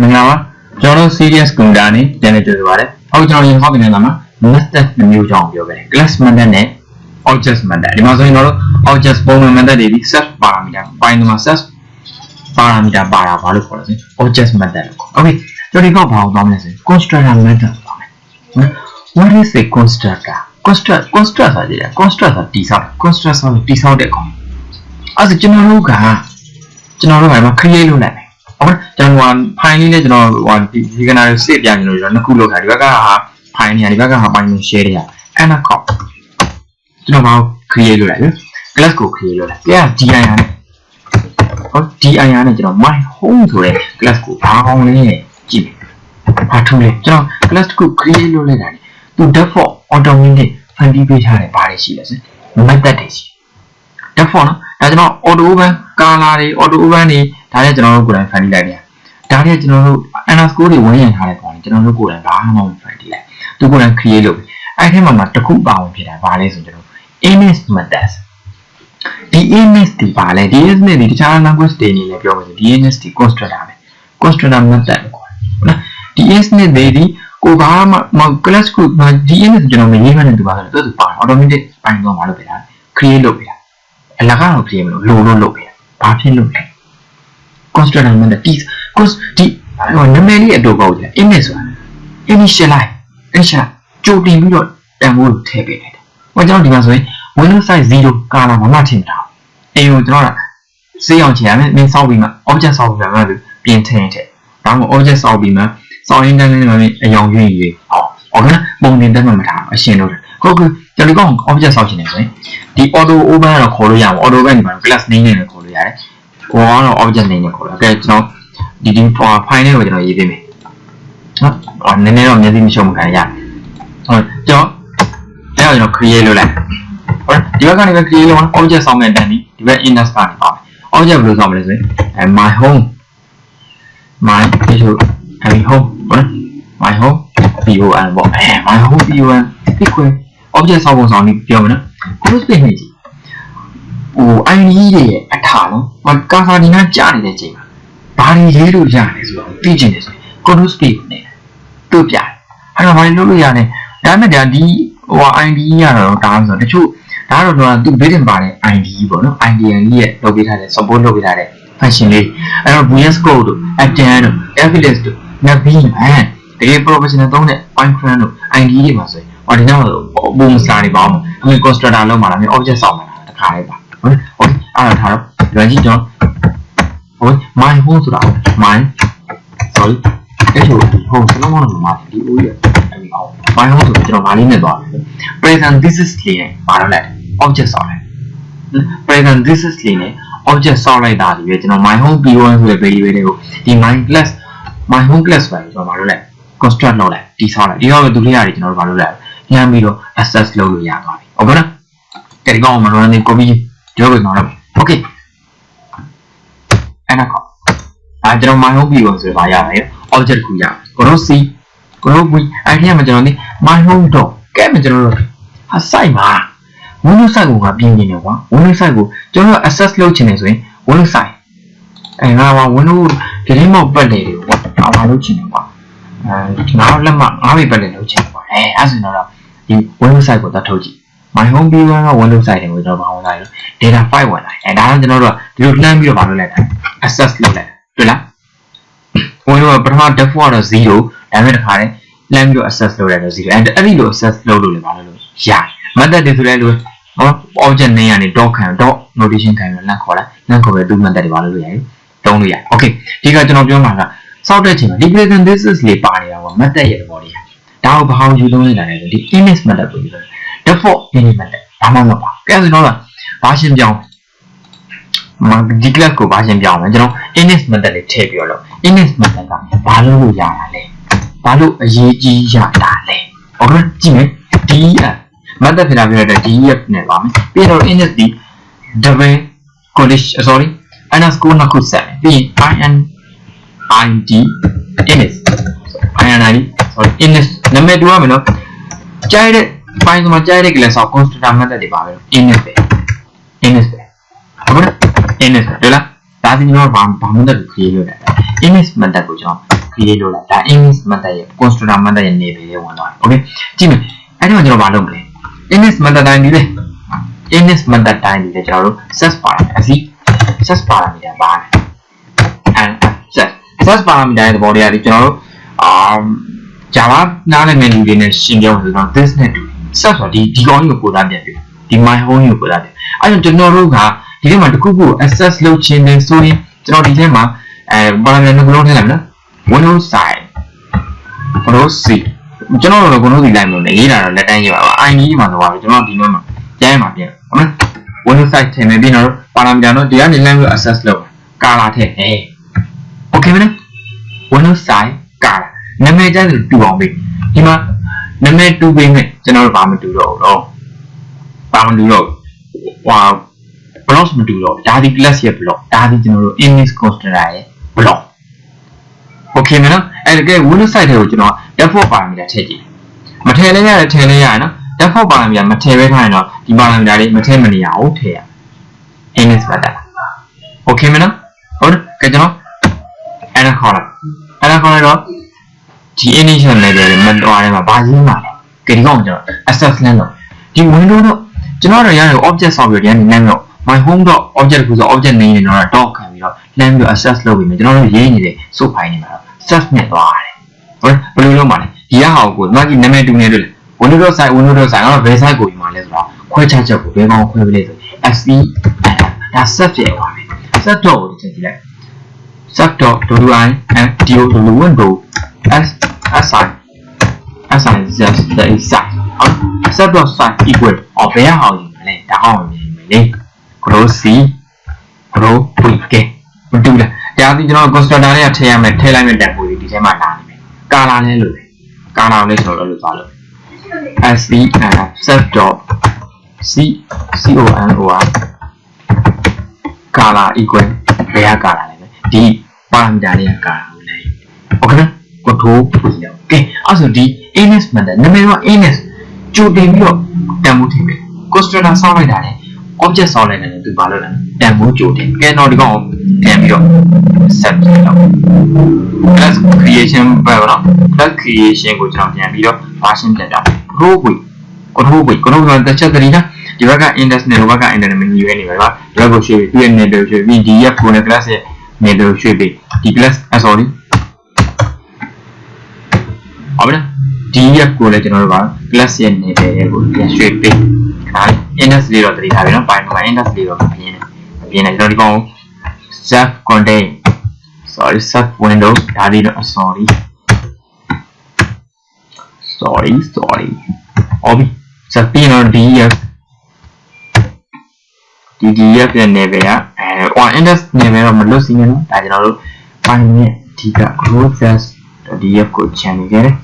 မင်္ဂလာပါကျွန်တော်တို့ serious computer နဲ့ပြန်လည်ကြိုဆိုပါရစေအခုကျွန်တော်ရင်ဟောပြနေတာမှာ method နှစ်မျိုးကြောင်းပြောခဲ့တယ် class method နဲ့ object method ဒီမှာဆိုရင်ကျွန်တော်တို့ object ပုံမှန် method တွေဒီ set parameter ပိုင်းမှာ set parameter ပါတာဘာလို့ခေါ်လဲဆိုရင် object method လို့ခေါ် okay ကျွန်တော်ဒီကောက်ဘာအောင်သွားမလဲဆိုရင် constructor method သွားမယ်နော် what is a constructor construct construct ဆိုတာကြည့်ရ construct ဆိုတာတိဆောက် construct ဆိုတာတိဆောက်တဲ့ကောင်အဲ့ဒါကျွန်တော်တို့ကကျွန်တော်တို့ကဘာ create လုပ်လိုက်မယ်ဟုတ် ကျွန်တော်က file လေးနဲ့ကျွန်တော်ဟိုဒီဒီကနာကို save ပြနေလို့ကျွန်တော်နှစ်ခုလုပ်ထားဒီဘက်ကဟာ file နေရဒီဘက်ကဟာ file ကို share ရအဲ့ဒါကောကျွန်တော်ဘာ create လုပ်လိုက်လဲ class ကို create လုပ်လိုက်ပြန် dir နဲ့ဟုတ် dir နဲ့ကျွန်တော် my home ဆိုတဲ့ class ကိုဘာအောင်လဲကြည့်ဘာထူးလဲကျွန်တော် class တစ်ခု create လုပ်လိုက်တာလေသူ default automatic ဖန်တီးပေးထားတယ်ဘာတွေရှိလဲဆို method တွေရှိ default နော်ဒါကျွန်တော် auto open color တွေ auto open တွေဒါလည်းကျွန်တော်တို့ကိုယ်တိုင်ဖန်တီးလိုက်တယ် ဒါတွေကကျွန်တော်တို့ underscore တွေဝင်ရင်ထားတဲ့ကောင်တွေကျွန်တော်တို့ကိုယ်တိုင်ဘာမှမဖန်တီးလိုက်သူကိုယ်တိုင် create လုပ်ပြီအဲ့ဒီမှာမှာတစ်ခုပါဝင်ဖြစ်တာဘာလဲဆိုကျွန်တော် image methods ဒီ image ဒီပါလဲဒီ image နဲ့ဒီတခြား language တွေအနေနဲ့ပြောမယ်ဆိုဒီ image ဒီ constructor ပဲ constructor method လို့ခေါ်တယ်နော်ဒီ image နဲ့ဒီဒီကိုဘာမှ class ကိုဒီ image ကျွန်တော်မရေးမှန်းနေသူပါဆိုတော့သူပါ automatic ပိုင်းတော့မလုပ်ပြတာ create လုပ်ပြတာအလကားတော့ပြင်မလို့လိုလို့လုပ်ပြတာဘာဖြစ်လို့လဲ constructor method ဒီ cos ဒီဟိုနာမည်လေးအတူကောက်ကြည့် image ဆိုတာ initialize initial ကြိုတင်ပြီးတော့တန်ဖိုးကိုထည့်ပေးလိုက်တယ်။ဟိုကျွန်တော်ဒီမှာဆိုရင် Windows size 0ကာလာမမှထင်တာ။အဲကိုကျွန်တော်ကစေးအောင်ချင်ရမယ်။မင်းစောက်ပြီးမှ object စောက်ပြီးမှလည်းပြင်ထည့်ထည့်။ဒါမှမဟုတ် object စောက်ပြီးမှစောက်ရင်းတန်းနဲ့မှအယောင်ရွေ့ရွေ့။ဟော။ဟုတ်ကဲ့ပုံတင်တက်မှမထားအရှင်းလို့တယ်။ဟုတ်ကဲ့ကျွန်တော်ဒီကောင် object စောက်ချင်တယ်ဆိုရင်ဒီ auto open ကတော့ခေါ်လို့ရမှာ auto open ဒီမှာ class name နဲ့ခေါ်လို့ရတယ်။ဟိုကတော့ object name နဲ့ခေါ်လို့။အဲကျွန်တော် ဒီဒီ file နဲ့ကိုကျွန်တော်ရေးပေးမယ်။နော်။ဟောနည်းနည်းတော့မျက်စိမရှုံးမခံရ။ဟုတ်ကျွန်တော်အဲ့တော့ကျွန်တော် create လုပ်လိုက်ဟုတ်ဒီဘက်ကနေပဲ create လုပ်အောင် object ဆောင်းမဲ့တန်းဒီဒီဘက် index ကနေပါမယ် object ဘယ်လိုဆောင်းမလဲဆိုရင်အဲ my home my ဒီလိုအဲ home ဟုတ် my home pon ပေါ့အဲ my home pon ဒီခွဲ object ဆောင်းပုံဆောင်းပြီးပြောမယ်နော် close page နေကြည့်ဟို ID တွေရဲ့အထာနော်ဟိုကာစာဒီနာကြာနေတဲ့အချိန်မှာ ဘာတွေရေးလို့ရတယ်ဆိုတော့သိချင်တယ်ဆိုရင် close page ကိုနေတို့ပြတယ်အဲ့တော့ဘာတွေလုပ်လို့ရလဲဒါမဲ့ဒါဒီဟို ID ရတော့တားဆိုတော့တချို့ဒါတော့တော့သူဘေးတင်ပါတဲ့ ID ပေါ့နော် IDN ကြီးရဲ့လုပ်ပေးထားတဲ့ support လုပ်ပေးထားတဲ့ function လေးအဲ့တော့ VS Code တို့ Appian တို့ Affiliate တို့ Navin အဲတကယ် professional သုံးတဲ့ Python တို့ ID တွေမှာဆိုရင်ဟောဒီနောက်ပုံစံတွေပါအောင်အမေ constructor လောက်မှာလားမျိုး object ဆောက်မှာလားတခါလေးပါဟုတ်ဟုတ်အဲ့ဒါထားတော့ဒီကြည့်ကျွန်တော် ဟုတ် my home ဆိုတာ my sorry အဲ့လိုဟိုစလုံးမလို့မှာဒီ OE အဲ့ဒီအောင် my home ဆိုတော့ကျွန်တော်ဗာလေးနဲ့သွားတယ် present this is လေးနဲ့ပါတော့လိုက် object ဆောက်လိုက် present this is လေးနဲ့ object ဆောက်လိုက်တာဒီပဲကျွန်တော် my home p1 ဆိုတဲ့ variable တွေကိုဒီ my class my home class ပဲကျွန်တော်ဗာလို့လိုက် construct လုပ်လိုက်ဒီဆောက်လိုက်ဒီတော့ဒုတိယတွေကျွန်တော်တို့ဗာလို့လိုက်ညှမ်းပြီးတော့ access လုပ်လို့ရသွားပြီဟုတ်ကဲ့နော်ကြည့်ကောင်းမှာ running copy ဒီလိုပဲကျွန်တော်လုပ် okay အဲ့ဒါကောအဲကျွန်တော် my home p1 ဆိုပါရတယ် object ကိုရကိုတော့ c ကိုတော့ v အဲ့ဒီမှာကျွန်တော်ဒီ my home dot ကဲမကျွန်တော်တို့ဟာ site မှာ Windows site ကိုငါပြင်နေတယ်ကွာ Windows site ကိုကျွန်တော် access လုပ်ချင်တယ်ဆိုရင် Windows site အဲငါက Windows ဒီနေ့မှပတ်လေတယ်ကွာငါဘာလုပ်ချင်တယ်ကွာအဲငါလက်မငါပဲပတ်လေလုပ်ချင်တယ်ကွာအဲအဲ့ဆိုတော့ဒီ Windows site ကိုတတ်ထုတ်ကြည့် my home p1 က Windows site တွေကိုကျွန်တော်ဘာဝင်လာလဲ data file ဝင်လာအဲဒါကကျွန်တော်တို့ကဒီလိုလှမ်းပြီးတော့ဘာလုပ်လိုက်လဲ access လုပ်လိုက်တွေ့လား Windows ပထမ default ကတော့0ဒါပေမဲ့တခါတည်းလှမ်းပြီးတော့ access လုပ်လိုက်တော့0အဲအဲ့ဒီလို access လုပ်လို့လည်းဘာလို့လို့ရတယ် method တွေဆိုလဲလို့ဟော object name ကနေ dot ခံ dot notation ခံပြီးလမ်းခေါ်လိုက်လမ်းခေါ်ပြီး do method တွေဘာလို့လို့ရတယ်တုံးလို့ရတယ် okay ဒီကကျွန်တော်ပြောမှာကစောက်တဲ့ချိန်မှာဒီ present this is လေးပါနေတာပေါ့ method ရဲ့သဘောလေးဒါကိုဘာအောင်ယူသုံးနေတာလဲဆိုဒီ image method ကိုယူသုံး default image method ဘာမှမပါကဲဆိုတော့ဘာရှင်းပြောင်းမဒီ class ကိုဘာရှင်းပြောင်းလဲကျွန်တော် image method လေးထည့်ပြီးတော့ image method ကဘာလို့လို့ရတာလဲဘာလို့အရေးကြီးရတာလဲဟုတ်ကဲ့ကြည့်မယ် def method ဖြစ်တာပြောတဲ့ def နဲ့ပါမယ်ပြီးတော့ init ဒီ double condition sorry underscore နှစ်ခုဆက်ပြီးရင် in id init inid sorry init နာမည်တူရမယ်နော်ကြားတဲ့ file မှာကြားတဲ့ class အောင် constructor method တွေပါပဲ init ပဲ init ပဲဟုတ်ကဲ့ init ပဲတွေ့လားဒါဒီကျွန်တော်ဘာဘာ method ကို create လုပ်လိုက်တာ init method ကိုကျွန်တော် create လုပ်လိုက်ဒါ image method ရဲ့ constructor method ရဲ့ name လေးဝင်သွားတယ် okay ကြည့်မယ်အဲ့ဒီမှာကျွန်တော်မလုပ်မလဲ image method တိုင်းဒီလေ image method တိုင်းဒီလေကျွန်တော်တို့ set ပါတယ်အစီ set parameter ပါတယ် and set set parameter ရဲ့သဘောတရားဒီကျွန်တော်တို့အာ Java နားလည်မဲ့လူတွေနဲ့ရှင်းပြလို့ဆိုတော့ this နဲ့တူ set ဆိုဒီဒီကောင်ကြီးကိုပို့သားပြန်ပြီဒီ my home ကိုပို့သားပြန်အဲ့တော့ကျွန်တော်တို့ကဒီထဲမှာတစ်ခုခု access လုပ်ချင်တယ်ဆိုရင်ကျွန်တော်ဒီထဲမှာအဲ parameter နှစ်ခုလုံးထည့်လိုက်မယ်နော် Windows side Windows C ကျွန်တော်တို့က Windows C လိုက်မလို့လေရေးတာတော့လက်တန်းရေးပါပါ ID မှာဆိုပါကျွန်တော်ဒီနေ့မှာကျမ်းမှာပြင်ဟုတ်မလား Windows side ထည့်မယ်ပြီးတော့ parameter တော့ဒီကနေလမ်းပြီး access လုပ်ကာလာထည့်တယ် Okay မလား Windows side ကာလာနာမည်ကျတယ်တူအောင်ပြီဒီမှာ နာမည်တူပေးမယ်ကျွန်တော်တို့ဘာမတူတော့ဘူးတော့ဘာမတူတော့ဟွာ block မတူတော့ဒါဒီ class ရဲ့ block ဒါဒီကျွန်တော်တို့ image constructor ရဲ့ block Okay မနော်အဲ့ဒါက Windows site တွေကိုကျွန်တော် default parameter ထည့်ကြည့်မထည့်လဲရတယ်ထည့်လဲရတယ်နော် default parameter မထည့်ဘဲထားရင်တော့ဒီ parameter တွေမထည့်မနေရဘူးထည့်ရ image method Okay မနော်ဟုတ်တယ်ကဲကျွန်တော်အဲ့ဒါခေါ်လိုက်အဲ့ဒါခေါ်လိုက်တော့ ဒီ initial level တွေမတော်ရဲမှာဘာရင်းမှာလဲကဲဒီကောင်ကျွန်တော် access lane တော့ဒီ window တော့ကျွန်တော်တို့ရတယ် object ဆောက်ပြီးတော့ဒီကနေ name တော့ my home dot object ကိုဆို object name နေတော့ dot ခံပြီးတော့ name ပြီး access လုပ်ပြီးမယ်ကျွန်တော်တို့ရေးနေတဲ့ source file နေမှာတော့ set နဲ့သွားရတယ်ဟုတ်ဘယ်လိုလုပ်မှာလဲဒီဟာကိုဒီမှာကြီးနာမည်တူနေလို့ window dot site window dot site ကတော့ဘယ် site ကိုယူမှာလဲဆိုတော့ခွဲခြားချက်ကိုဘယ်ကောင်ခွဲပေးလဲဆို se ဒါ set ဖြစ်သွားပြီ set dot ကိုချက်ကြည့်လိုက် set dot wi and do do window s si si just the site ဟုတ် set dot site equal အော်ဘယ်ဟာကိုယူမလဲဒါဟောင်းမြင်မယ်လေ grow c grow ပွေကဲမတူလားတရားဒီကျွန်တော် constructor တွေကထည့်ရမယ်ထည့်လိုက်မယ့်တန်ဖိုးတွေဒီထဲမှာလာနေမယ်ကာလာလဲလို့ကာလာလဲဆိုတော့လို့သွားလို့ s c set dot c c o n o r ကာလာ equal ဘယ်ကကာလာလဲဒီ parameter တွေကကာလာကို လဲ okay ကိုထိုးပြီးတော့ကဲအဲ့ဆိုဒီ init method နာမည်က init ကြိုတင်ပြီးတော့တန်ဖိုးထည့်မယ် constructor ဆောင်းလိုက်တာလေ object ဆောင်းလိုက်တယ်သူဘာလုပ်လဲတန်ဖိုးကြိုတင်ကဲတော့ဒီကောင်ပြန်ပြီးတော့ set လုပ် class creation ပဲပေါ့နော် class creation ကိုကျွန်တော်ပြန်ပြီးတော့ version ပြန်ပြောင်း row ကိုကိုရိုးကိုကိုရိုးကတစ်ချက်တည်းနော်ဒီဘက်က index နဲ့ဒီဘက်က index နဲ့ menu နေပါပါဒီဘက်ကိုရွှေ့ပြီးသူ့ရဲ့ name ကိုရွှေ့ပြီး df ကိုနဲ့ class ရဲ့ name ကိုရွှေ့ပြီးဒီ class sorry ဟုတ်ပြီနော် df ကိုလည်းကျွန်တော်တို့က class ရဲ့ name ကိုပြန်ရွှေ့ပြီးဒါ index လေးတော့တတိထားပြီနော်ပိုင်းမှာ index လေးတော့မပြင်းနဲ့မပြင်းနဲ့ကျွန်တော်ဒီကောင် self contain sorry self window ဒါလေးတော့ sorry sorry sorry ဟုတ်ပြီ self ပြီးတော့ df DDF ရဲ့ level ကအဲ one index level တော့မလွတ် စီနေနော်ဒါကျွန်တော်တို့ file နဲ့အဓိက growth.df ကိုချန်နေကြတယ်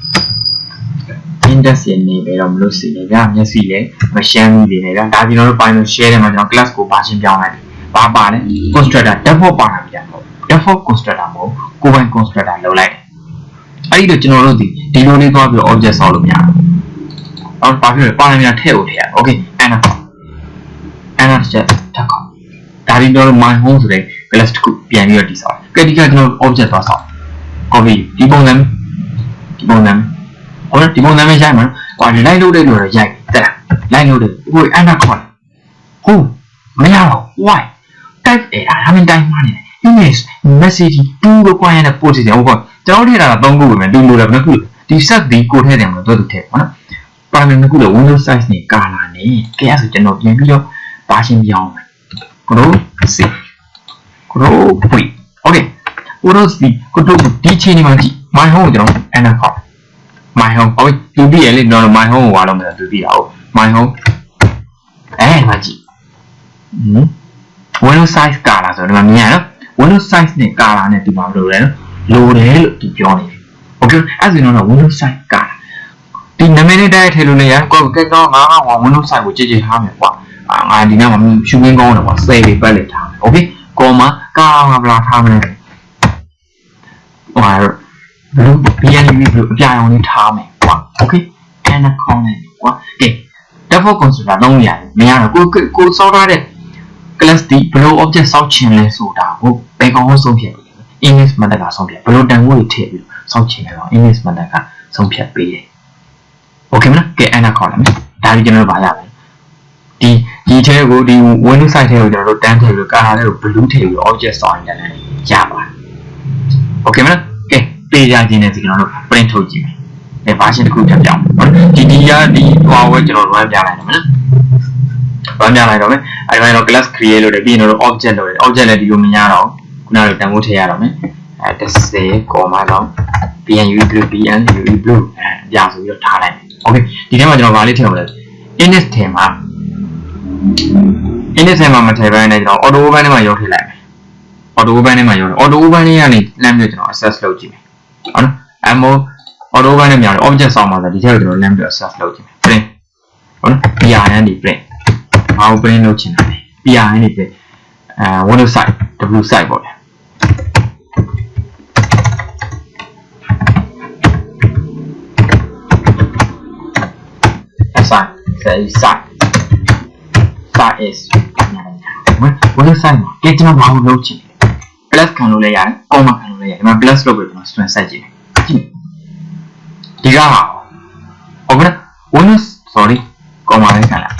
index ရဲ့ level တော့မလွတ်စီနေကြမျက်စိလည်းမရှမ်းမိနေကြဒါကျွန်တော်တို့ file ကို share တယ်မှာကျွန်တော် class ကို version ပြောင်းလိုက်တယ်ဘာပါလဲ constructor default ပါတာပြန်ပေါ့ default constructor မဟုတ်ကိုယ်ပိုင် constructor လုပ်လိုက်တယ်အဲ့ဒီတော့ကျွန်တော်တို့ဒီဒီလိုလေးသွားပြီးတော့ object ဆောက်လို့မရဘူးအော်ဘာဖြစ်လဲပါရမီထည့်ဖို့ထည့်ရ okay enter enter ချက်ထပ်ကောက်ဒါဒီတော့ my home ဆိုတဲ့ class တစ်ခုပြန်ပြီးတော့တည်ဆောက်တယ်ကဲဒီကကျွန်တော် object သွားဆောက် copy ဒီပုံစံဒီပုံစံဟုတ်လားဒီပုံစံပဲရိုက်မှာဘာလဲ line လုပ်တဲ့လို့ရိုက်တက်လား line လုပ်တဲ့ဟို enter ခေါ်တယ်ဟုတ်မရတော့ why type အဲ့ဒါမှမတိုင်းမှနေတယ် image message တူလို့ကွာရတဲ့ position ဟုတ်ကောကျွန်တော်ထည့်တာက3ခုပဲမယ်တူလို့လည်းနှစ်ခုဒီ set ဒီကိုထည့်တယ်မလို့တော့သူထည့်ပါနော် parameter နှစ်ခုလည်း windows size နဲ့ color နဲ့ကဲ အဲ့ဆိုကျွန်တော်ပြင်ပြီးတော့ version ပြောင်းမယ် grow c grow ပွေ okay grow c grow ဒီချိန်ဒီမှာကြည့် my home ကိုကျွန်တော် enter ခေါ် my home ဟုတ်ပြီသူသိရလေကျွန်တော် my home ကိုဝါတော့မယ်သူသိတာဟုတ် my home အဲမှာကြည့်ဟင် windows size color ဆိုတော့ဒီမှာမြင်ရနော် windows size နဲ့ color နဲ့ဒီမှာလိုတယ်နော်လိုတယ်လို့သူပြောနေတယ် okay အဲ့ဒါဆိုတော့ windows size color ဒီနာမည်နဲ့တိုက်ထည့်လို့လည်းရကိုယ်ကဲတော့ငါက windows size ကိုကြည့်ကြည့်ထားမယ်ကွာငါဒီနေ့မှာရှူရင်းကောင်းတယ်ကွာဆယ်လေးပတ်လက်ထားမယ် okay ကောမှာကာမဗလာထားမယ် ဟိုဘလူး BNB ဘလူးအပြာရောင်လေးထားမယ်ကွာ okay and comment ကွာကဲ default constructor လုံးရတယ်မရတော့ကိုကိုစောထားတဲ့ class ဒီဘယ်လို object စောက်ချင်လဲဆိုတာကိုဘယ်ကောင်ဆုံးဖြတ် image method ကဆုံးဖြတ်ဘယ်လိုတန်ဖိုးတွေထည့်ပြီးစောင့်ချင်တယ်တော့ English method ကဆုံးဖြတ်ပေးတယ်။ Okay မလားကဲအဲ့ဒါခေါ်လိုက်မယ်ဒါပြီးကျွန်တော်တို့ဗာရမယ်ဒီဒီထဲကိုဒီ Windows site ထဲကိုကျွန်တော်တို့တန်းထည့်ပြီးကာလာလေးကို blue ထည့်ပြီး object ဆောင်းရတယ်လည်းရပါတယ်။ Okay မလားကဲပေးကြခြင်းနဲ့ဒီကျွန်တော်တို့ print ထုတ်ကြည့်မယ်။အဲ version တစ်ခုတက်ပြောင်းဟုတ်ဒီဒီရဒီဟွာဝဲကျွန်တော် run ပြလိုက်တယ်မလား run ပြလိုက်တော့မယ်အဲဒီမှာတော့ class create လုပ်တယ်ပြီးရင်တော့ object လုပ်တယ် object လည်းဒီလိုမရတော့ခုနကတန်ဖိုးထည့်ရတော့မယ်အဲ30 comma တော့ bnu blue bnu blue အဲပြဆိုပြီးတော့ထားလိုက်မယ် okay ဒီထဲမှာကျွန်တော်ဗာလေးထည့်အောင်လဲ index ထဲမှာ index ထဲမှာမထည့်ဘဲနဲ့ကျွန်တော် auto open ထဲမှာရောက်ထည့်လိုက်မယ် auto open ထဲမှာရောက်တယ် auto open ထဲကနေလမ်းပြီးကျွန်တော် access လုပ်ကြည့်မယ်ဟုတ်နော်အမို့ auto open ထဲမှာ object ဆောင်းပါဆိုဒီထဲကိုကျွန်တော်လမ်းပြီး access လုပ်ကြည့်မယ် print ဟုတ်နော် PRN ဒီ print ဘာကို print လုပ်ချင်တာလဲ PRN ဒီ print အဲ Windows site W site ပေါ့ဗျာ site say site site is ဝင်ဝင် site မှာကဲကျွန်တော်ဘာလို့လုပ်ချင်လဲ plus ခံလို့လည်းရတယ် comma ခံလို့လည်းရတယ်ဒီမှာ plus လုပ်ပြီးကျွန်တော် student site ကြည့်တယ်ကြည့်ဒီကဟာဟုတ်ကဲ့ Windows sorry comma လေးခံလိုက်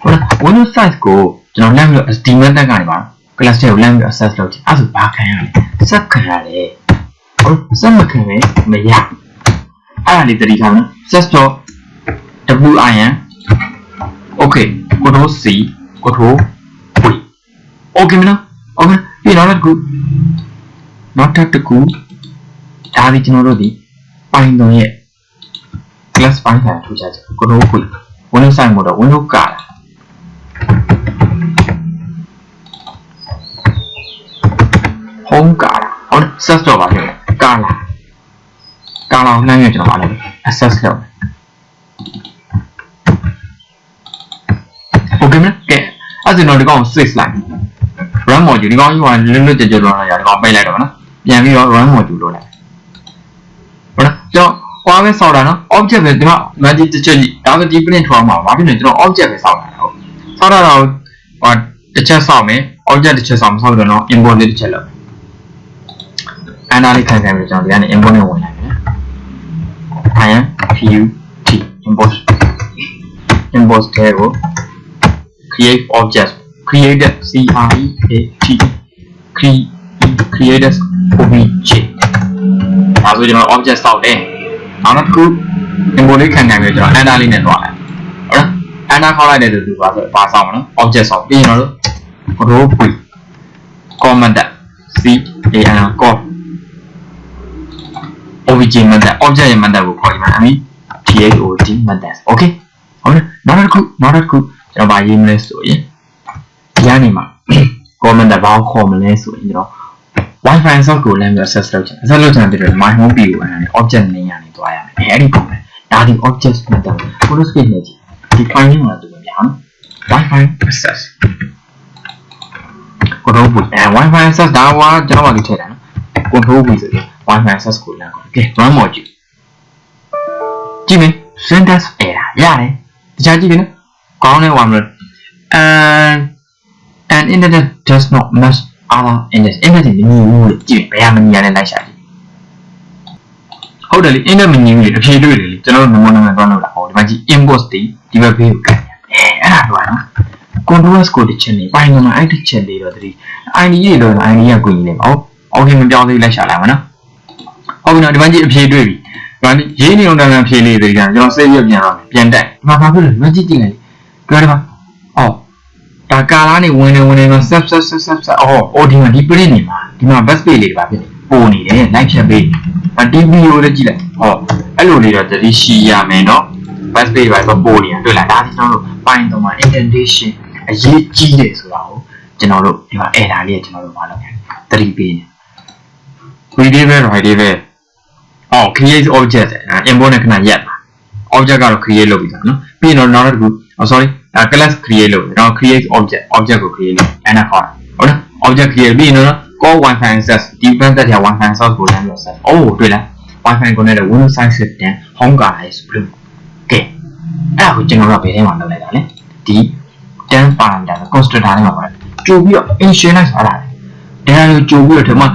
ဟုတ်လား Windows site ကိုကျွန်တော်လမ်းပြီးတော့ SD method ကနေပါ class တွေကိုလမ်းပြီး access လုပ်ချင်အဲ့ဒါဆိုဘာခံရလဲဆက်ခံရတယ်ဟုတ်ဆက်မခံရင်မရအဲ့ဒါလေးတတိထားနော် set win okay ကိုတို့ c ကိုတို့ w okay မနော် okay ပြီးတော့တစ်ခုနောက်တစ်ခုဒါဒီကျွန်တော်တို့ဒီ Python ရဲ့ class file ဆိုင်ထူချချက်ကိုတို့ w Windows ဆိုင်မို့တော့ Windows ကလာ home ကလာဟုတ် search တော့ပါလေကလာကလာနှမ်းရကျွန်တော်ပါလေ access လုပ်မယ် okay မကဲအဲ့ဒါတော့ဒီကောင် switch လိုက် run module ဒီကောင်ကြီးကလွတ်လွတ်ကြကြလွန်လာရဒီကောင်ပိတ်လိုက်တော့နော်ပြန်ပြီးတော့ run module လုပ်လိုက်ဟုတ်လားကျွန်တော်ဟွာပဲစောက်တာနော် object ပဲဒီမှာ magic တစ်ချက်ကြီးဒါဆိုဒီ print ထွားမှာဘာဖြစ်လဲကျွန်တော် object ပဲစောက်တာဟုတ်စောက်တာတော့ဟိုတစ်ချက်စောက်မယ် object တစ်ချက်စောက်မစောက်တော့နော် import လေးတစ်ချက်လုပ်အနာလေးခံခံပြီးကျွန်တော်ဒီကနေ import နဲ့ဝင်လိုက်မယ် I am PUT import import ထဲကို create object created c r e a t create created object ဒါဆိုကျွန်တော် object စောက်တယ်နောက်တစ်ခု import လေးခံခံပြီးကျွန်တော် enter လေးနဲ့တွားလိုက်ဟုတ်လား enter ခေါက်လိုက်တဲ့သူပါဆိုပါစောက်မနော် object စောက်ပြီးရင်တော့ row query comment c a n call obj method object ရဲ့ method ကိုခေါ်ရမှာအမီ thod method okay ဟုတ်လားနောက်တစ်ခုနောက်တစ်ခုကျွန်တော်ဗာရေးမလဲဆိုရင် ဒီကနေမှာ comment ဘာကိုခေါ်မလဲဆိုရင်ကျွန်တော် Wi-Fi source ကိုလည်း access လုပ်ချင် access လုပ်ချင်တဲ့အတွက် my home page ကိုအဲ့ဒါ object နေရာနေသွားရမယ်အဲ့ဒီပုံပဲဒါဒီ object method photo space နဲ့ကြည့်ဒီ file မှာတူတယ်ဗျာနော် Wi-Fi access ကိုတော့ဘူးအဲ Wi-Fi access ဒါကကျွန်တော်ကဒီထည့်တာနော် control ပြီးဆိုရင် Wi-Fi access ကိုလမ်းခေါ်တယ်ကဲ run module ကြည့်မယ် syntax error ရတယ်တခြားကြည့်ပြီနော်ကောင်းတဲ့ one minute and and internet does not match other internet internet မညီဘူးလေကြည့်ဘယ်ဟာမညီရလဲလိုက်ရှာကြည့်ဟုတ်တယ်လေ internet မညီဘူးလေအဖြေတွေ့တယ်လေကျွန်တော်တို့နမနမသွားလို့လားဟောဒီမှာကြည့် inbox တီဒီဘက်ဘေးကိုကန်အဲအဲ့ဒါတော့နော် controls ကိုတစ်ချက်နေပိုင်းမှာအဲ့တစ်ချက်လေးတော့တတိ ID ရေတော့ ID ကကိုကြီးနေပါဦး okay မပြောင်းသေးလိုက်ရှာလိုက်မှာနော်ဟုတ်ပြီနော်ဒီမှာကြည့်အဖြေတွေ့ပြီဒီမှာရေးနေအောင်တန်းတန်းဖြေလေးတွေကျွန်တော်စိတ်ရပြန်တော့ပြန်တက်ဒီမှာဘာဖြစ်လဲဒီမှာကြည့်ကြည့်လိုက်ပြောတယ်ပါအော် ဒါကာလာနေဝင်နေဝင်နေတော့ sub sub sub sub sub အော်အော်ဒီမှာဒီ print နေမှာဒီမှာ bus page လေးတွေပါဖြစ်နေပို့နေတယ် like ဖြတ်ပေးဒါဒီ video လေးကြည့်လိုက်ဟောအဲ့လိုလေးတော့တတိရှိရမယ်နော် bus page ပါဆိုပို့နေတာတွေ့လားဒါဒီကျွန်တော်တို့ပိုင်းတော့မှာ indentation အရေးကြီးတယ်ဆိုတာကိုကျွန်တော်တို့ဒီမှာ error လေးကျွန်တော်တို့မလုပ်ဘူးတတိပေးနေ read ပဲ write ပဲအော် create object အဲ import နဲ့ခဏရက်ပါ object ကတော့ create လုပ်ပြီးသားနော်ပြီးရင်တော့နောက်တစ်ခုအော် sorry အဲ class create လုပ်တယ်တော့ create object object ကို create လုပ်အဲ့ဒါခေါ်တာဟုတ်လား object create ပြီးရင်တော့ call wifi access ဒီ method က wifi source ကိုလမ်းလို့ set အိုးတွေ့လား wifi connect တဲ့ windows site system home က is blue ကဲအဲ့ဒါကိုကျွန်တော်တို့ဘယ်ထဲမှာလုပ်လိုက်တာလဲဒီ10 parameter constructor ထဲမှာပါကြိုပြီးတော့ initialize ထားတာလေဒါလိုကြိုပြီးတော့ဒီမှာ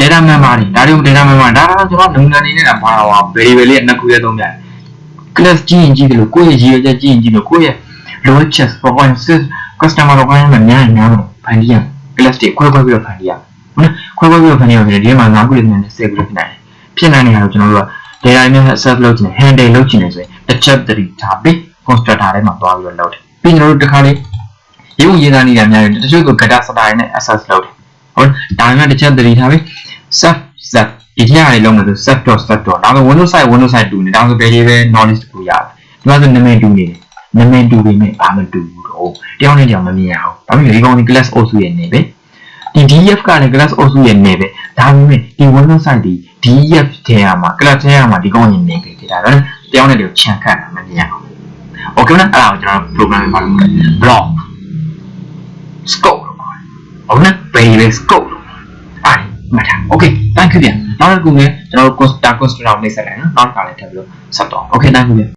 data member တွေဒါတွေကို data member ဒါတော့ကျွန်တော်နမူနာအနေနဲ့ကပါတော့ variable လေးနှစ်ခုရဲသုံးပြတယ် class ကြည့်ရင်ကြည့်တယ်လို့ကိုယ့်ရဲ့ရည်ရွယ်ချက်ကြည့်ရင်ကြည့်လို့ကိုယ့်ရဲ့ lower chest performance customer requirement များရင်များလို့ဖန်တီးရ class တွေခွဲခွဲပြီးတော့ဖန်တီးရဟုတ်ခွဲခွဲပြီးတော့ဖန်တီးရဆိုရင်ဒီမှာ9ခုလေးနဲ့10ခုလေးဖြစ်နိုင်တယ်ဖြစ်နိုင်နေတာကိုကျွန်တော်တို့က data နဲ့ access လုပ်ချင်တယ် handle လုပ်ချင်တယ်ဆိုရင်တစ်ချက်တည်းထားပြီး constructor ထဲမှာသွားပြီးတော့လုပ်တယ်ပြီးကျွန်တော်တို့တစ်ခါလေးရုပ်ရေးသားနေတာများတယ်တချို့က data star နဲ့ access လုပ်တယ်ဟုတ်ဒါမှတစ်ချက်တည်းထားပြီး sub set ဒီထက်ရတယ်လုံးမယ်ဆို set dot set dot ဒါဆို windows site windows site တူနေဒါဆိုဘယ်လေးပဲ knowledge တူရတယ်ဒီမှာဆိုနာမည်တူနေတယ်နာမည်တူပေမဲ့ဘာမတူဘူးတော့တယောက်နဲ့တယောက်မမြင်အောင်ဘာဖြစ်လဲဒီကောင်ဒီ class အုပ်စုရဲ့နေပဲဒီ DF ကလည်း class အုပ်စုရဲ့နေပဲဒါပေမဲ့ဒီ windows site ဒီ DF ထဲမှာ class ထဲမှာဒီကောင်ရဲ့နေပဲဒါတော့တယောက်နဲ့တယောက်ခြံခတ်တာမမြင်အောင် okay နော်အဲ့ဒါကိုကျွန်တော် program မှာလုပ်တယ် block scope လို့ခေါ်တယ်ဟုတ်နော် variable scope လို့အဲ့ဒီ မှတ်ထား okay thank you ပြန်နောက်တစ်ခုလည်းကျွန်တော်တို့ constructor constructor ကိုနှိပ်စက်လိုက်နော်နောက်တစ်ခါလည်းထပ်ပြီးတော့ဆက်တော့ okay thank you ပြန်